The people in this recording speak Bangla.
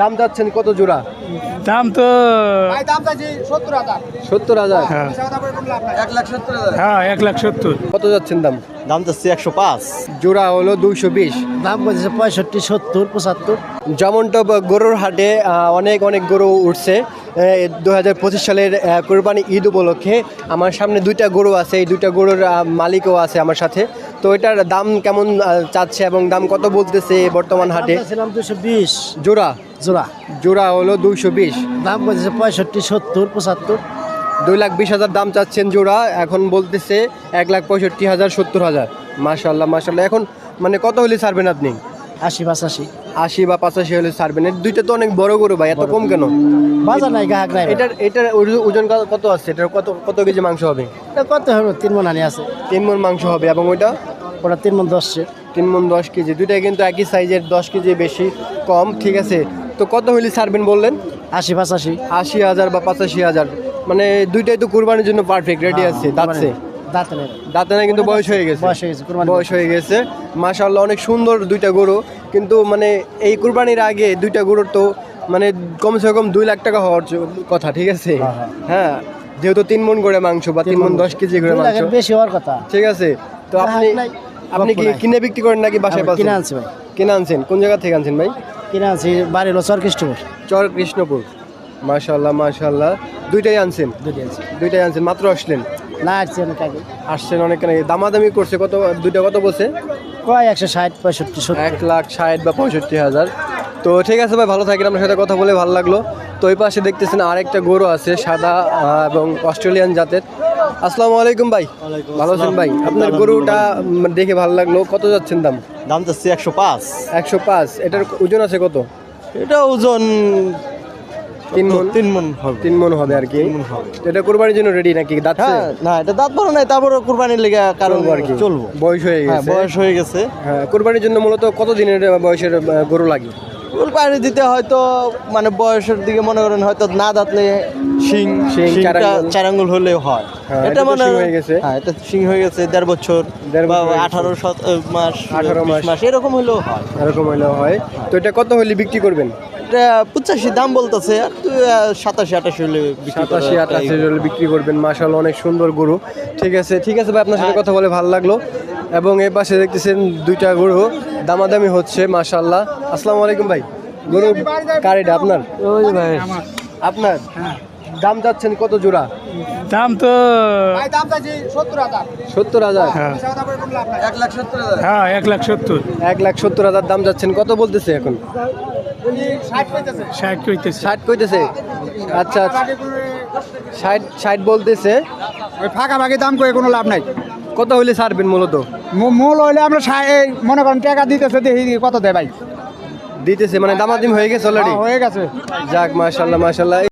দাম যাচ্ছেন কত জোড়া? দাম তো সত্তর হাজার। হ্যাঁ। হ্যাঁ এক লাখ সত্তর। কত যাচ্ছেন দাম? দাম যাচ্ছে একশো পাঁচ। জোড়া হলো দুইশো বিশ। দাম বলছে পঁয়ষট্টি সত্তর পঁচাত্তর। যেমনটা গরুর হাটে অনেক অনেক গরু উঠছে। দু হাজার পঁচিশ সালের কোরবানি ঈদ উপলক্ষে। আমার সামনে দুইটা গরু আছে। এই দুইটা গরুর মালিকও আছে আমার সাথে। তো এটার দাম কেমন চাচ্ছে এবং দাম কত বলতেছে বর্তমান হাটে? ছিলাম দুশো বিশ। জোড়া? জোড়া। জোড়া হলো দুইশো বিশ। দাম বলতেছে পঁয়ষট্টি সত্তর পঁচাত্তর। দুই লাখ বিশ হাজার দাম চাচ্ছেন জোড়া এখন বলতেছে এক লাখ পঁয়ষট্টি হাজার সত্তর হাজার। মাশাল্লাহ মাশাল্লাহ এখন মানে কত হলে ছাড়বেন আপনি? আশি পাঁচাশি আশি। বা পঁচাশি হলে ছাড়বেন এর দুইটা তো অনেক বড় গরু ভাই এত কম কেন? বাজার নাই গ্রাহক নাই এটার এটার ওজন কত আছে? এটার কত কত কেজি মাংস হবে? এটা কত হবে তিন মন আনি আছে। তিন মন মাংস হবে এবং ওইটা? ওটা তিন মন দশছে তিন মন দশ কেজি। দুইটাই কিন্তু একই সাইজের দশ কেজি বেশি কম ঠিক আছে। তো কত হলে ছাড়বেন বললেন? আশি পাঁচাশি আশি। হাজার বা পঁচাশি হাজার। মানে দুইটাই তো কুরবানির জন্য পারফেক্ট রেডি আছে দাঁতছে দাঁতে নেই। দাঁতে না কিন্তু বয়স হয়ে গেছে। বয়স হয়ে গেছে, বয়স হয়ে গেছে। অনেক সুন্দর দুইটা গরু। কিন্তু মানে এই কুরবানির আগে দুইটা গরুর তো মানে কমসে কম দুই লাখ টাকা হওয়ার কথা ঠিক আছে? হ্যাঁ যেহেতু তিন মন করে মাংস বা তিন মন দশ কেজি করে মাংস। বেশি হওয়ার কথা। ঠিক আছে? তো আপনি আপনি কি কিনে বিক্রি করেন নাকি বাসায় কিনে আনছি ভাই। কিনে আনছেন? কোন জায়গা থেকে আনছেন ভাই? কিনে আনছি বাড়ি হলো চরকৃষ্টপুর চর কৃষ্ণপুর মাশাল্লাহ মাশাল্লাহ দুইটাই আনছেন? দুটি আনছি। দুইটাই আনছেন মাত্র আসলেন। না আসছি অনেক আগে। আসছেন অনেক দামাদামি করছে কত দুইটা কত বলছে? কয় একশো ষাট পঁয়ষট্টি এক লাখ ষাট বা পঁয়ষট্টি হাজার। তো ঠিক আছে ভাই ভালো থাকেন। আপনার সাথে কথা বলে ভালো লাগল। তো ওই পাশে দেখতেছেন আরেকটা গরু আছে সাদা এবং অস্ট্রেলিয়ান জাতের। আসসালামু আলাইকুম ভাই। ভালো আছেন ভাই? আপনার গরুটা দেখে ভালো লাগল। কত যাচ্ছেন দাম? দাম যাচ্ছে একশো পাঁচ। একশো পাঁচ। এটার ওজন আছে কত? এটা ওজন তিন মন? তিন মন হবে। তিন মন হবে আর কি? এটা কোরবানির জন্য রেডি নাকি? দাঁতছে হ্যাঁ না এটা দাঁত বড় নাই তারপরে কুরবানির লেগে কারণ আর কি। চলবো। বয়স হয়ে হ্যাঁ গেছে। বয়স হয়ে গেছে। হ্যাঁ কোরবানির জন্য মূলত কত দিনের বয়সের গরু লাগে? কুরবানি দিতে হয়তো মানে বয়সের দিকে মনে করেন হয়তো না দাঁতলে শিং শিংটা চারাঙ্গুল। হলেও হয়। এটা মানে হয়ে গেছে। হ্যাঁ এটা শিং হয়ে গেছে দেড় বছর বা। আঠারো মাস আঠারো মাস। মাস এরকম হলেও হয়। এরকম হলেও হয়। তো এটা কত হলে বিক্রি করবেন? পঁচাশি দাম বলতেছে আর সাতাশি আটাশি হলে সাতাশি আটাশি হলে বিক্রি করবেন মাসাল অনেক সুন্দর গরু। ঠিক আছে ঠিক আছে ভাই আপনার সাথে কথা বলে ভালো লাগল। এবং এ পাশে দেখতেছেন দুইটা গরু দামাদামি হচ্ছে মাশাল্লাহ আসসালামু আলাইকুম ভাই গরু কারিটা আপনার? ওই ভাই। আপনার? দাম যাচ্ছেন কত জোড়া? দাম তো সত্তর হাজার। হ্যাঁ। হ্যাঁ এক লাখ সত্তর। এক লাখ সত্তর হাজার দাম যাচ্ছেন কত বলতেছে এখন? ষাট কইতেছে। ষাট কইতেছে। আচ্ছা আচ্ছা। ষাট ষাট বলতেছে। ওই ফাঁকাফাঁকি দাম করে কোনো লাভ নাই। কত হইলে ছাড়বেন মূলত? মূল হইলে আমরা মনে করেন টাকা দিতেছে দেখি কত দেয় ভাই। দিতেছে মানে দামাদামি হয়ে গেছে অলরেডি হ্যাঁ, হয়ে গেছে। যাক মাশাল্লাহ মাশাল্লাহ